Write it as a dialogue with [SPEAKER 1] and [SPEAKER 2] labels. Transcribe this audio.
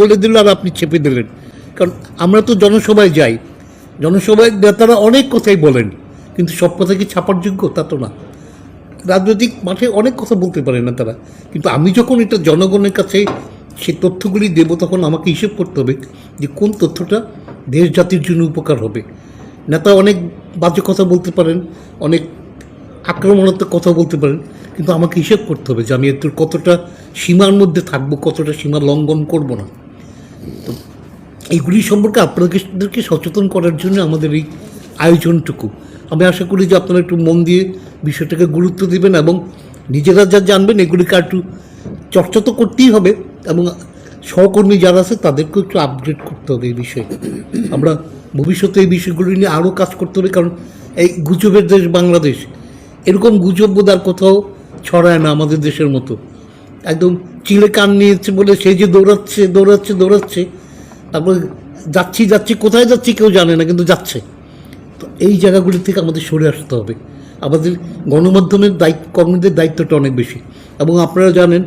[SPEAKER 1] বলে দিল আর আপনি চেপে দিলেন। কারণ আমরা তো জনসভায় যাই। জনসভায় নেতারা অনেক কথাই বলেন, কিন্তু সব কথা কি ছাপার যোগ্য? তা তো না। রাজনৈতিক মাঠে অনেক কথা বলতে পারে না তারা কিন্তু আমি যখন এটা জনগণের কাছে সে তথ্যগুলি দেব, তখন আমাকে হিসেব করতে হবে যে কোন তথ্যটা দেশ জাতির জন্য উপকার হবে। নেতা অনেক বাজে কথা বলতে পারেন, অনেক আক্রমণাত্মক কথা বলতে পারেন, কিন্তু আমাকে হিসেব করতে হবে যে আমি এর কতটা সীমার মধ্যে থাকব, কতটা সীমা লঙ্ঘন করব না। তো এইগুলি সম্পর্কে আপনাদেরকে সচেতন করার জন্য আমাদের এই আয়োজনটুকু। আমি আশা করি যে আপনারা একটু মন দিয়ে বিষয়টাকে গুরুত্ব দিবেন এবং নিজেরা যা জানবেন, এগুলিকে একটু চর্চা তো করতেই হবে এবং সহকর্মী যারা আছে, তাদেরকেও একটু আপডেট করতে হবে এই বিষয়ে। আমরা ভবিষ্যতে এই বিষয়গুলি নিয়ে আরও কাজ করতে হবে, কারণ এই গুজবের দেশ বাংলাদেশ, এরকম গুজব বোধ আর কোথাও ছড়ায় না আমাদের দেশের মতো। একদম চিলে কান নিয়েছে বলে সে যে দৌড়াচ্ছে দৌড়াচ্ছে দৌড়াচ্ছে, তারপর যাচ্ছি যাচ্ছি, কোথায় যাচ্ছি কেউ জানে না, কিন্তু যাচ্ছে। তো এই জায়গাগুলি থেকে আমাদের সরে আসতে হবে। আমাদের গণমাধ্যমের দায়িত্ব, কর্মীদের দায়িত্বটা অনেক বেশি। এবং আপনারা জানেন